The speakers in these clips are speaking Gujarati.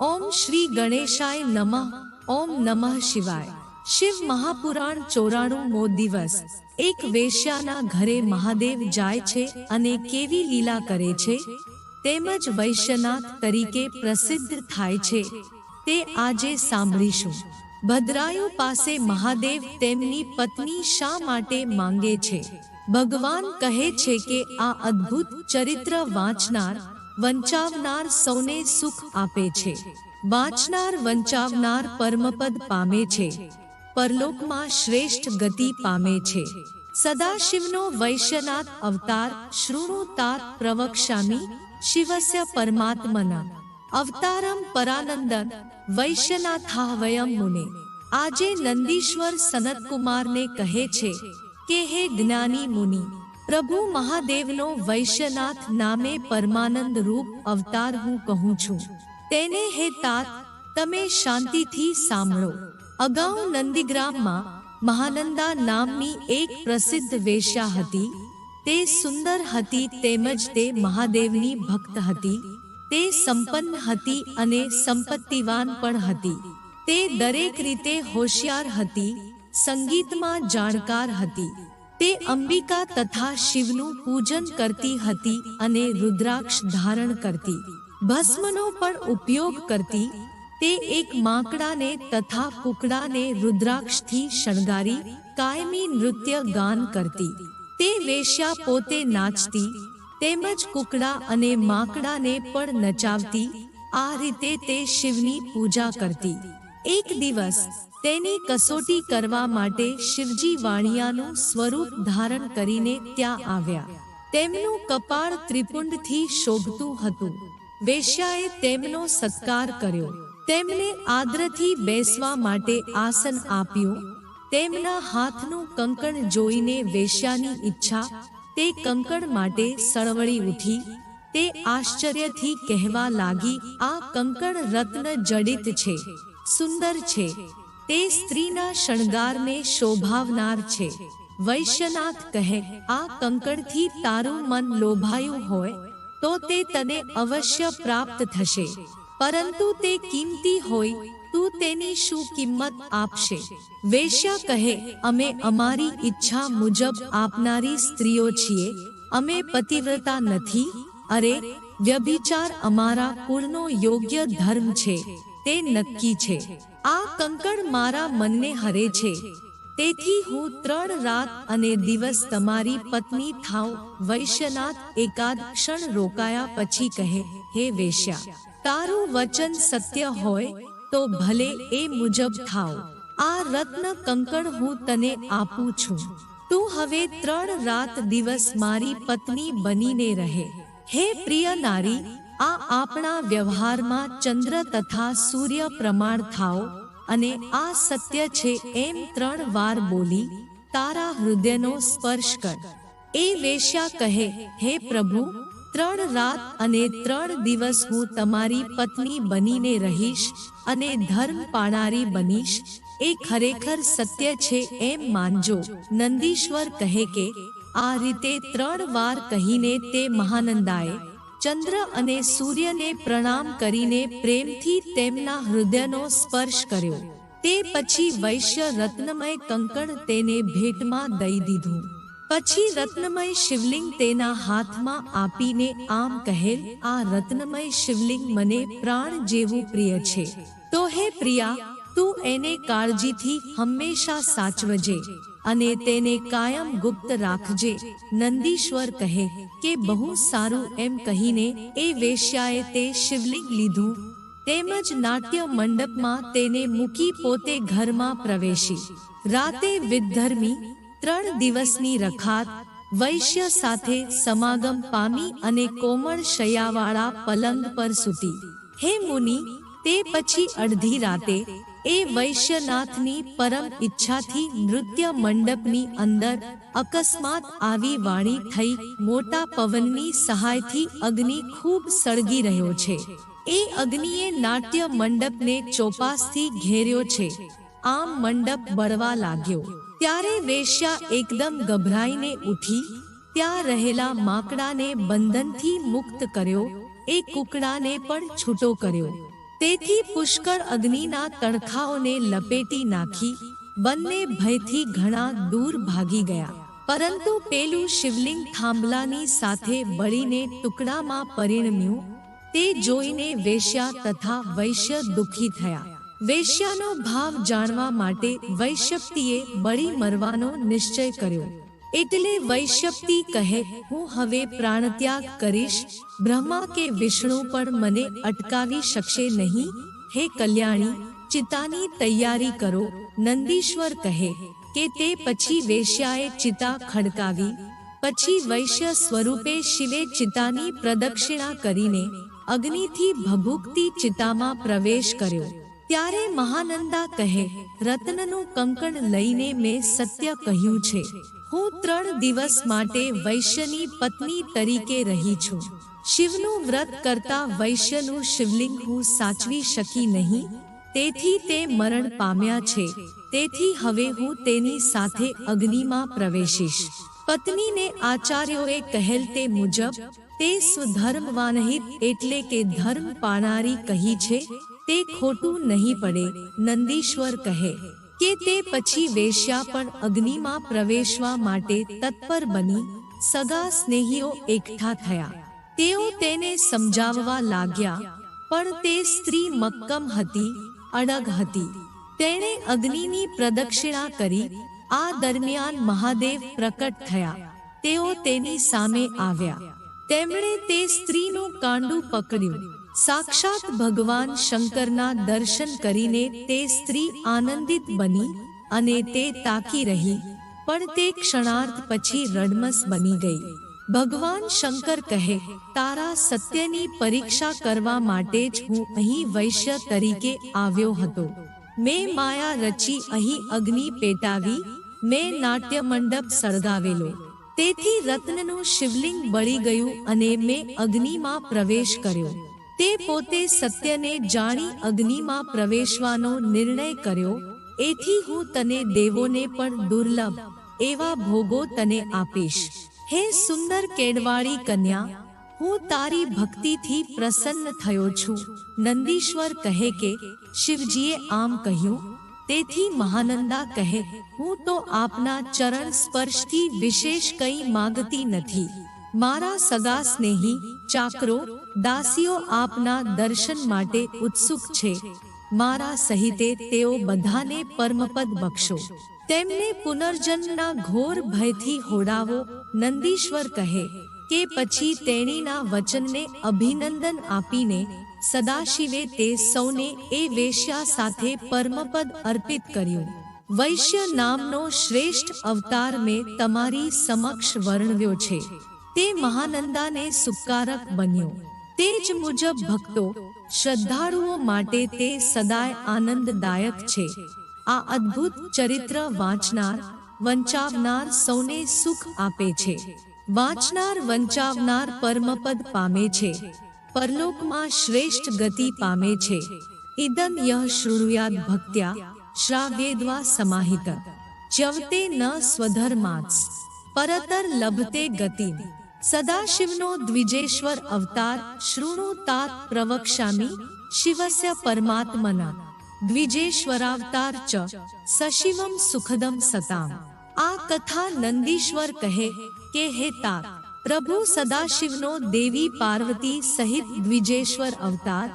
ઓમ શ્રી ગણેશાય નમઃ. ઓમ નમઃ શિવાય. શિવ મહાપુરાણ ચોરાણું મો દિવસ. એક વેશ્યાના ઘરે મહાદેવ જાય છે અને કેવી લીલા કરે છે? તેમજ વૈશ્યનાથ તરીકે પ્રસિદ્ધ થાય છે. તે આજે સાંભળીશું. ભદ્રાયુ પાસે મહાદેવ તેમની પત્ની શા માટે માંગે છે? ભગવાન કહે છે કે આ અદ્ભુત ચરિત્ર વાંચનાર વંચાવનાર સૌને સુખ આપે છે. વાંચનાર વંચાવનાર પરમપદ પામે છે. પરલોકમાં શ્રેષ્ઠ ગતિ પામે છે. સદાશિવનો વૈશ્યનાથ અવતાર શૃણુ તાત પ્રવક્ષ્યામિ શિવસ્ય પરમાત્મના. અવતારમ પરાનંદન વૈશ્યનાથા વયમ મુને. આજે નંદીશ્વર સનતકુમારને કહે છે કે, હે જ્ઞાની મુનિ પ્રભુ મહાદેવનો વૈશ્યનાથ નામે પરમાનંદ રૂપ અવતાર હું કહું છું. તેને હે તાત, તમે શાંતિથી સાંભળો. અગાઉ નંદીગ્રામમાં મહાનંદા નામની એક પ્રસિદ્ધ વેશ્યા હતી. તે સુંદર હતી તેમજ તે મહાદેવની ભક્ત હતી. તે સંપન્ન હતી અને સંપત્તિવાન પણ હતી. તે દરેક રીતે હોશિયાર હતી, સંગીતમાં જાણકાર હતી. તે અંબિકા તથા શિવનું પૂજન કરતી હતી અને રુદ્રાક્ષ ધારણ કરતી. ભસ્મનો પણ ઉપયોગ કરતી. તે એક માંકડાને તથા કુકડાને રુદ્રાક્ષથી શણગારી, કાયમી નૃત્ય ગાન કરતી. તે વેશ્યા પોતે નાચતી, તેમજ કુકડા અને માંકડાને પણ નચાવતી. આ રીતે તે શિવની પૂજા કરતી. એક દિવસ તેની કસોટી કરવા માટે શિવજી વાણિયાનું સ્વરૂપ ધારણ કરીને ત્યાં આવ્યા. તેમનું કપાળ ત્રિપુંડથી શોભતું હતું. વેશ્યાએ તેમનો સત્કાર કર્યો. તેમને આદ્રથી બેસવા માટે આસન આપ્યું. તેમના હાથનું કંકણ જોઈને વેશ્યાની ઈચ્છા, તે કંકણ માટે સળવળી ઉઠી. તે આશ્ચર્યથી કહેવા લાગી, આ કંકણ રત્ન જડિત છે, સુંદર છે. તે સ્ત્રીના શણગારને શોભાવનાર છે. વૈશ્યનાથ કહે, આ કંકણથી તારું મન લોભાયું હોય, તો તે તને અવશ્ય પ્રાપ્ત થશે. પરંતુ તે કિંમતી હોય, તું તેની શું કિંમત આપશે? વેશ્યા કહે, અમે અમારી ઈચ્છા મુજબ આપનારી સ્ત્રીઓ છીએ. અમે પતિવ્રતા નથી. અરે, વ્યભિચાર અમારા કુળનો યોગ્ય ધર્મ છે. તે નક્કી છે. આ કંકણ મારા મનને હરે છે. તેથી હું ત્રણ રાત અને દિવસ તમારી પત્ની થાઉં, વૈશ્યનાથ એકાદ ક્ષણ રોકાયા પછી કહે, હે વેશ્યા, તારું વચન સત્ય હોય તો ભલે એ મુજબ થાવ આ રત્ન કંકણ હું તને આપું છું. તું હવે ત્રણ રાત દિવસ મારી પત્ની બનીને રહે. હે પ્રિય નારી, આ આપણા વ્યવહારમાં ચંદ્ર તથા સૂર્ય પ્રમાણ થાઓ અને આ સત્ય છે એમ ત્રણ વાર બોલી, તારા હૃદયનો સ્પર્શ કર. એ વેશ્યા કહે, હે પ્રભુ, ત્રણ રાત અને ત્રણ દિવસ હું તમારી પત્ની બનીને રહીશ અને ધર્મ પાળારી બનીશ. એ ખરેખર સત્ય છે એમ માનજો. નંદીશ્વર કહે કે, આ રીતે ત્રણ વાર કહીને તે મહાનંદાએ ચંદ્ર અને સૂર્યને પ્રણામ કરીને પ્રેમથી તેમના હૃદયનો સ્પર્શ કર્યો. તે પછી વૈશ્ય રત્નમય કંકણ તેને ભેટમાં દઈ દીધું. પછી રત્નમય શિવલિંગ તેના હાથમાં આપીને આમ કહેલ, આ રત્નમય શિવલિંગ મને પ્રાણ જેવું પ્રિય છે. તો હે પ્રિયા, તું એને કાળજીથી હંમેશા સાચવજે. અને તેને કાયમ ગુપ્ત રાખજે. નંદીશ્વર કહે કે બહુ સારું એમ કહીને એ વેશ્યાએ તે શિવલિંગ લીધું. તેમજ નાટ્ય મંડપમાં તેને મૂકી પોતે ઘરમાં પ્રવેશી. રાતે વિધર્મી ત્રણ દિવસની રખાત, વૈશ્ય સાથે સમાગમ પામી અને કોમળ શયાવાળા પલંગ પર સૂતી. હે મુનિ, તે પછી અડધી રાતે એ વૈશ્યનાથની પરમ ઈચ્છાથી નૃત્ય મંડપની અંદર અકસ્માત આવી વાણી થઈ મોટા પવનની સહાયથી અગ્નિ ખૂબ સળગી રહ્યો છે. એ અગ્નિએ નાટ્ય મંડપને ચોપાસથી ઘેર્યો છે. આમ મંડપ બળવા લાગ્યો. ત્યારે વેશ્યા એકદમ ગભરાઈને ઉઠી, ત્યાં રહેલા માકડાને બંધનથી મુક્ત કર્યો, એ કુકડાને પણ છૂટો કર્યો. તેથી પુષ્કળ અગ્નિના તણખાઓને લપેટી નાખી બંને ભયથી ઘણા દૂર ભાગી ગયા. પરંતુ પેલું શિવલિંગ થાંભલાની સાથે બળીને ટુકડામાં પરિણમ્યું, તે જોઈને વેશ્યા તથા વૈશ્ય દુઃખી થયા. વેશ્યાનો ભાવ જાણવા માટે વૈશ્યપ્તિએ બળી મરવાનો નિશ્ચય કર્યો. એટલે વૈશક્તિ કહે, હું હવે પ્રાણત્યાગ કરીશ. બ્રહ્મા કે વિષ્ણુ પણ મને અટકાવી શકશે નહીં. હે કલ્યાણી ચિતાની તૈયારી કરો. નંદીશ્વર કહે, કે તે પછી વેશ્યાએ ચિતા ખડકાવી. પછી વૈશ્ય સ્વરૂપે શિવે ચિતાની પ્રદક્ષિણા કરીને અગ્નિથી ભભૂકતી ચિતામાં પ્રવેશ કર્યો. ત્યારે મહાનંદા કહે, રત્નનું કંકણ લઈને મેં સત્ય કહ્યું છે. હું ત્રણ દિવસ માટે વૈશ્યની પત્ની તરીકે રહી છું. શિવનું વ્રત કરતા વૈશ્યનું શિવલિંગ હું સાચવી શકી નહીં. તેથી તે મરણ પામ્યા છે. તેથી હવે હું તેની સાથે અગ્નિમાં પ્રવેશીશ. પત્નીને આચાર્યોએ કહેલ તે મુજબ, તે સુધર્મવાનહિત એટલે કે ધર્મ પાણારી કહી છે, તે ખોટું નહીં પડે, નંદીશ્વર કહે. કે તે પછી વેશ્યા પણ અગ્નિમાં પ્રવેશવા માટે તત્પર બની સગા સ્નેહીઓ એકઠા થયા. તેઓ તેને સમજાવવા લાગ્યા, પણ તે સ્ત્રી મક્કમ હતી, અડગ હતી. તેણે અગ્નિની પ્રદક્ષિણા કરી, આ દરમિયાન મહાદેવ પ્રકટ થયા. તેઓ તેની સામે આવ્યા. તેમણે તે સ્ત્રીનું કાંડું પકડ્યું. સાક્ષાત ભગવાન શંકરના દર્શન કરીને તે સ્ત્રી આનંદિત બની અને તે તાકી રહી. પણ તે ક્ષણાર્થ પછી રડમસ બની ગઈ. ભગવાન શંકર કહે, તારા સત્યની પરીક્ષા કરવા માટે જ હું અહીં વૈશ્ય તરીકે આવ્યો હતો. મેં માયા રચી અહીં અગ્નિ પેટાવી, મેં નાટ્ય મંડપ સળગાવેલો. તેથી રત્નનું શિવલિંગ બળી ગયું અને મેં અગ્નિમાં પ્રવેશ કર્યો. તે પોતે સત્યને જાણી અગ્નિમાં પ્રવેશવાનો નિર્ણય કર્યો, એથી હું તને દેવોને પણ દુર્લભ એવા ભોગો તને આપીશ. હે સુંદર કેડવાળી કન્યા, હું તારી ભક્તિથી પ્રસન્ન થયો છું. નંદીશ્વર કહે કે, શિવજીએ આમ કહ્યું, તેથી મહાનંદા કહે, હું તો આપના ચરણ સ્પર્શથી વિશેષ કંઈ માગતી નથી. મારા સગા સ્નેહી, ચાકરો, દાસીઓ આપના દર્શન માટે ઉત્સુક છે. મારા સહિતે તેઓ બધાને પરમપદ બક્ષો. તેમને પુનર્જન્મના ઘોર ભયથી હોડાવો, નંદીશ્વર કહે, કે પછી તેણીના વચનને અભિનંદન આપીને સદાશિવે તે સૌને એ વેશ્યા સાથે પરમપદ અર્પિત કર્યું. વૈશ્ય નામનો શ્રેષ્ઠ અવતાર મેં તમારી સમક્ષ વર્ણવ્યો છે. તે મહાનંદાને સુકારક બન્યો. તે જ મુજબ ભક્તો શ્રદ્ધાળુઓ માટે તે સદાય આનંદદાયક છે. આ અદ્ભુત ચરિત્ર વાંચનાર, વંચાવનાર સૌને સુખ આપે છે. વાંચનાર, વંચાવનાર પરમપદ પામે છે. પરલોકમાં શ્રેષ્ઠ ગતિ પામે છે. ઇદમ યહ શૃણુયાદ ભક્ત્યા શ્રાવ્યેદ્વા સમાહિત. ચ્યવતે ન સ્વધર્માત્સ. પરતર લભતે ગતિ સદાશિવનો દ્વિજેશ્વર અવતાર શૃણુ તાત પ્રવક્ષ્યામિ શિવસ્ય પરમાત્મના. દ્વિજેશ્વરાવતાર ચ, સશિવમ સુખદમ સતામ. આ કથા નંદીશ્વર કહે કે, હે તાત પ્રભુ સદાશિવનો દેવી પાર્વતી સહિત દ્વિજેશ્વર અવતાર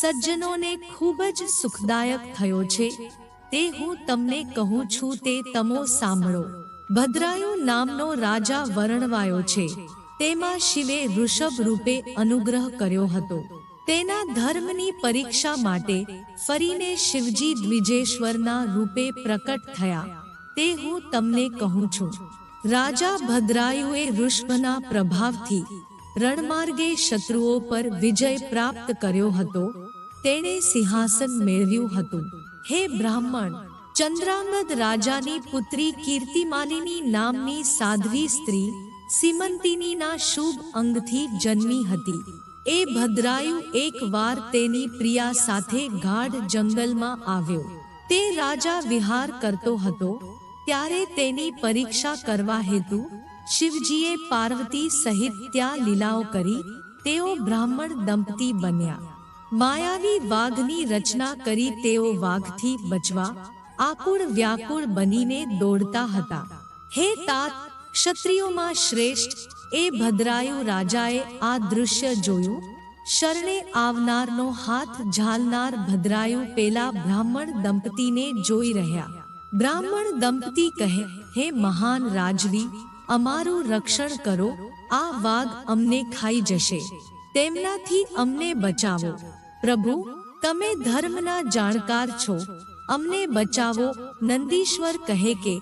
સજ્જનોને ખૂબ જ સુખદાયક થયો છે. તે હું તમને કહું છું, તે તમો સાંભળો. ભદ્રાયુ નામનો રાજા વર્ણવાયો છે. તેમાં શિવે ઋષભ રૂપે અનુગ્રહ કર્યો હતો. તેના ધર્મની પરીક્ષા માટે ફરીને શિવજી દ્વિજેશ્વરના રૂપે પ્રકટ થયા. તે હું તમને કહું છું. રાજા ભદ્રાયુએ ઋષભના પ્રભાવથી રણમાર્ગે શત્રુઓ પર વિજય પ્રાપ્ત કર્યો હતો. તેણે સિંહાસન મેળવ્યું હતું. હે બ્રાહ્મણ ચંદ્રાંગદ રાજાની પુત્રી કીર્તિમાલિની નામની સાધ્વી સ્ત્રી સિમંતિનીના શુભ અંગથી જન્મી હતી. એ ભદ્રાયુ એકવાર તેની પ્રિયા સાથે ગાઢ જંગલમાં આવ્યો. તે રાજા વિહાર કરતો હતો. ત્યારે તેની પરીક્ષા કરવા હેતુ શિવજીએ પાર્વતી સહિત ત્યાં લીલાઓ કરી, તેઓ બ્રાહ્મણ દંપતી બન્યા. માયાવી વાઘની રચના કરી તેઓ વાઘથી બચવા, આકુળ વ્યાકુળ બનીને દોડતા હતા. હે તાત ક્ષત્રિયોમાં શ્રેષ્ઠ એ ભદ્રાયુ રાજાએ આ દૃશ્ય જોયું. શરણે આવનારનો હાથ ઝાલનાર ભદ્રાયુ પેલા બ્રાહ્મણ દંપતીને જોઈ રહ્યા. બ્રાહ્મણ દંપતી કહે, હે મહાન રાજવી, અમારું રક્ષણ કરો, આ વાઘ અમને ખાઈ જશે. તેમનાથી અમને બચાવો. પ્રભુ, તમે ધર્મના જાણકાર છો. અમને બચાવો. નંદીશ્વર કહે કે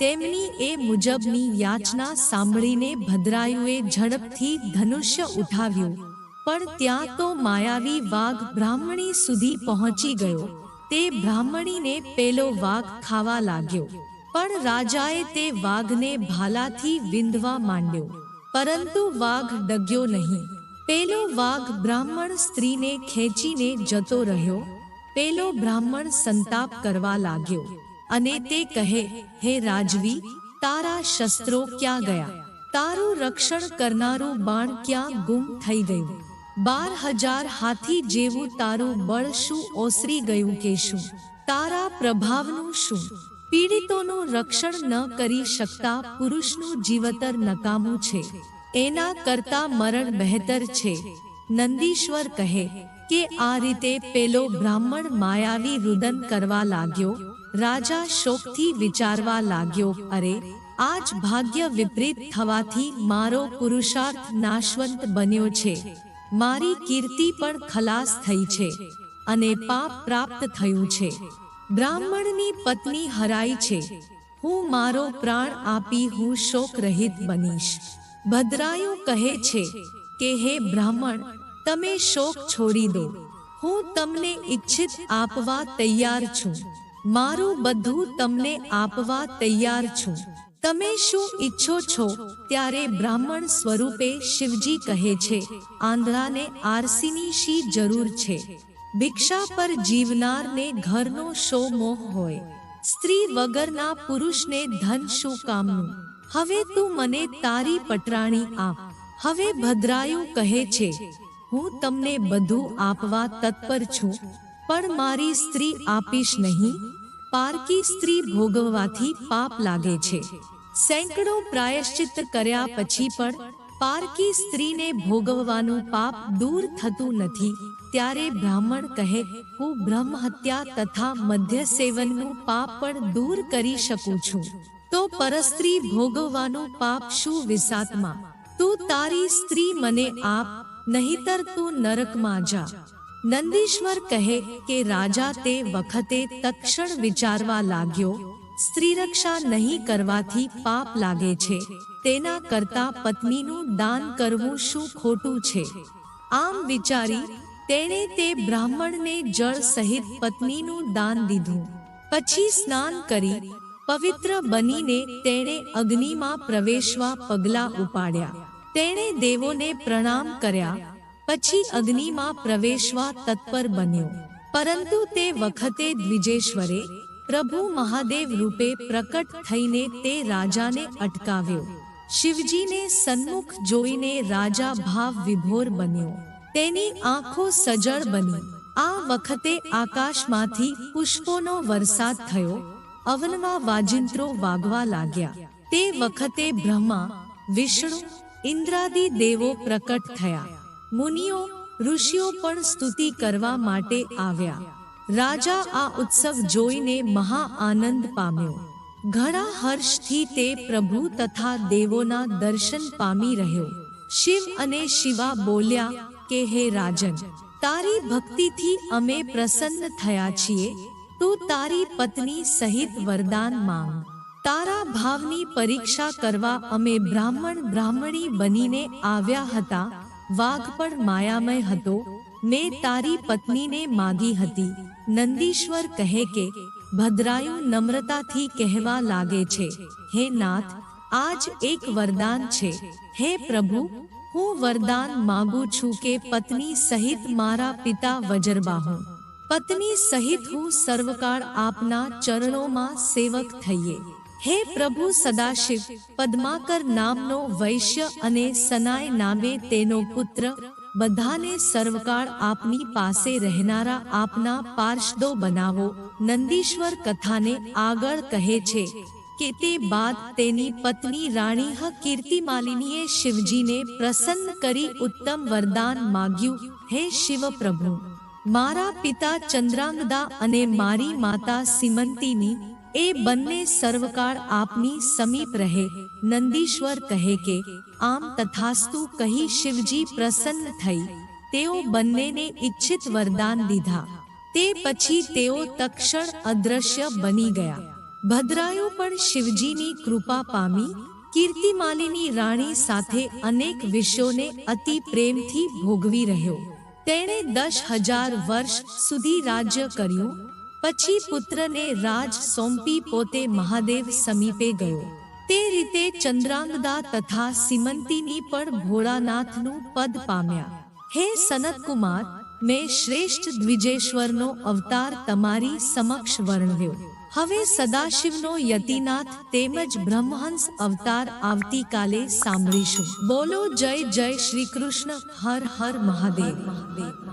તેમની એ મુજબની યાચના સાંભળીને ભદ્રાયુએ ઝડપથી ધનુષ્ય ઉઠાવ્યું. પણ ત્યાં તો માયાવી વાઘ બ્રાહ્મણી સુધી પહોંચી ગયો. તે બ્રાહ્મણીને પેલો વાઘ ખાવા લાગ્યો. પણ રાજાએ તે વાઘને ભાલાથી વિંધવા માંડ્યો. પરંતુ વાઘ ડગ્યો નહીં. પેલો વાઘ બ્રાહ્મણ સ્ત્રીને ખેંચીને જતો રહ્યો. પેલો બ્રાહ્મણ સંતાપ કરવા લાગ્યો. અને તે કહે, હે રાજવી, તારા શસ્ત્રો ક્યાં ગયા? તારું રક્ષણ કરનારું બાણ ક્યાં ગુમ થઈ ગયું? બાર હજાર હાથી જેવું તારું બળ શું ઓસરી ગયું કે શું? તારા પ્રભાવનું શું? પીડિતોનું રક્ષણ ન કરી શકતા પુરુષનું જીવતર નકામું છે. એના કરતા મરણ બહેતર છે. નંદીશ્વર કહે, કે આ રીતે પેલો બ્રાહ્મણ માયાવી રુદન કરવા લાગ્યો? રાજા શોકથી વિચારવા લાગ્યો, અરે, આજ ભાગ્ય વિપરીત થવાથી મારો પુરુષાર્થ નાશવંત બન્યો છે. મારી કીર્તિ પણ ખલાસ થઈ છે અને પાપ પ્રાપ્ત થયું છે. બ્રાહ્મણની પત્ની હરાઈ છે. હું મારો પ્રાણ આપી હું શોક રહિત બનીશ. ભદ્રાયુ કહે છે કે, હે બ્રાહ્મણ, તમે શોક છોડી દો. હું તમને ઈચ્છિત આપવા તૈયાર છું. મારું બધું તમને આપવા તૈયાર છું. તમે શું ઈચ્છો છો? ત્યારે બ્રાહ્મણ સ્વરૂપે શિવજી કહે છે આંધળાને આરસીની શી જરૂર છે? ભિક્ષા પર જીવનારને ઘરનો શો મોહ હોય. સ્ત્રી વગરના પુરુષને ધન શું કામનું? હવે તું મને તારી પટરાણી આપ. હવે ભદ્રાયુ કહે છે, હું તમને બધું આપવા તત્પર છું. પણ મારી સ્ત્રી આપીશ નહીં. પારકી સ્ત્રી ભોગવવાથી પાપ લાગે છે. સેંકડો પ્રાયશ્ચિત કર્યા પછી પણ પારકી સ્ત્રીને ભોગવવાનું પાપ દૂર થતું નથી. ત્યારે બ્રાહ્મણ કહે, હું બ્રહ્મ હત્યા તથા મધ્ય સેવનનું પાપ પણ દૂર કરી શકું છું. તો પરસ્ત્રી ભોગવવાનું પાપ શું વિસાતમાં તું તારી સ્ત્રી મને આપ, નહીતર તું નરકમાં જા. નંદીશ્વર કહે કે રાજા તે વખતે તક્ષણ વિચારવા લાગ્યો સ્ત્રી રક્ષા નહીં કરવાથી પાપ લાગે છે. તેના કરતા પત્નીનું દાન કરવું શું ખોટું છે આમ વિચારી તેણે તે બ્રાહ્મણને જળ સહિત પત્નીનું દાન દીધું. પછી સ્નાન કરી, પવિત્ર બનીને તેણે અગ્નિમાં પ્રવેશવા પગલા ઉપાડ્યા. તેણે દેવોને પ્રણામ કર્યા. પછી અગ્નિમાં પ્રવેશવા તત્પર બન્યો. પરંતુ તે વખતે દ્વિજેશ્વરે પ્રભુ મહાદેવ રૂપે પ્રકટ થઈને તે રાજાને અટકાવ્યો. શિવજીને સન્મુખ જોઈને રાજા ભાવ વિભોર બન્યો. તેની આંખો સજળ બની. આ વખતે આકાશમાંથી પુષ્પોનો વરસાદ થયો. અવનવા વાજિંત્રો વાગવા લાગ્યા. તે વખતે બ્રહ્મા, વિષ્ણુ, ઇન્દ્રાદિ દેવો પ્રકટ થયા. મુનિઓ, ઋષિઓ પણ સ્તુતિ કરવા માટે આવ્યા. રાજા આ ઉત્સવ જોઈને મહા આનંદ પામ્યો. ઘણા હર્ષથી તે પ્રભુ તથા દેવોના દર્શન પામી રહ્યો. શિવ અને શિવા બોલ્યા કે, હે રાજન, તારી ભક્તિથી અમે પ્રસન્ન થયા છીએ. તું તારી પત્ની સહિત વરદાન માંગ. તારા ભાવની પરીક્ષા કરવા અમે બ્રાહ્મણ બ્રાહ્મણી બનીને આવ્યા હતા. વાઘ પણ માયામય હતો. મેં તારી પત્નીને માગી હતી. નંદીશ્વર કહે કે, ભદ્રાયુ નમ્રતાથી કહેવા લાગે છે. હે નાથ, આજ એક વરદાન છે. હે પ્રભુ, હું વરદાન માંગુ છું કે પત્ની સહિત મારા પિતા વજરબાહુ. પત્ની સહિત હું સર્વકાળ આપના ચરણોમાં સેવક થઈએ. હે પ્રભુ સદાશિવ, પદ્માકર નામનો વૈશ્ય અને સનાય નામે તેનો પુત્ર, બધાને સર્વકાળ આપની પાસે રહેનારા આપના પાર્ષદો બનાવો. નંદીશ્વર કથાને આગળ કહે છે કે તે બાદ તેની પત્ની રાણી હ કીર્તિમાલિનીએ શિવજીને પ્રસન્ન કરી ઉત્તમ વરદાન માગ્યું. હે શિવ પ્રભુ, મારા પિતા ચંદ્રાંગદા અને મારી માતા સિમંતીની એ બંને સર્વકાળ આપની સમીપ રહે. નંદીશ્વર કહે કે, આમ તથાસ્તુ કહી શિવજી પ્રસન્ન થઈ. તેઓ બંનેને ઈચ્છિત વરદાન દીધા. તે પછી તેઓ તક્ષણ અદ્રશ્ય બની ગયા. ભદ્રાયો પણ શિવજીની કૃપા પામી. કીર્તિમાલીની રાણી સાથે અનેક વિષયોને અતિ પ્રેમથી ભોગવી રહ્યો. તેણે દસ હજાર વર્ષ સુધી રાજ્ય કર્યું. પછી પુત્રને રાજ સોંપી પોતે મહાદેવ સમીપે ગયો. તે રીતે ચંદ્રાંગદા તથા સિમંતીની પણ ભોળાનાથનું પદ પામ્યા. હે સનતકુમાર, મેં શ્રેષ્ઠ દ્વિજેશ્વરનો અવતાર તમારી સમક્ષ વર્ણવ્યો. હવે સદાશિવનો યતિનાથ તેમજ બ્રહ્મહંસ અવતાર આવતીકાલે સાંભળીશું. બોલો જય જય શ્રી કૃષ્ણ હર હર મહાદેવ મહાદેવ.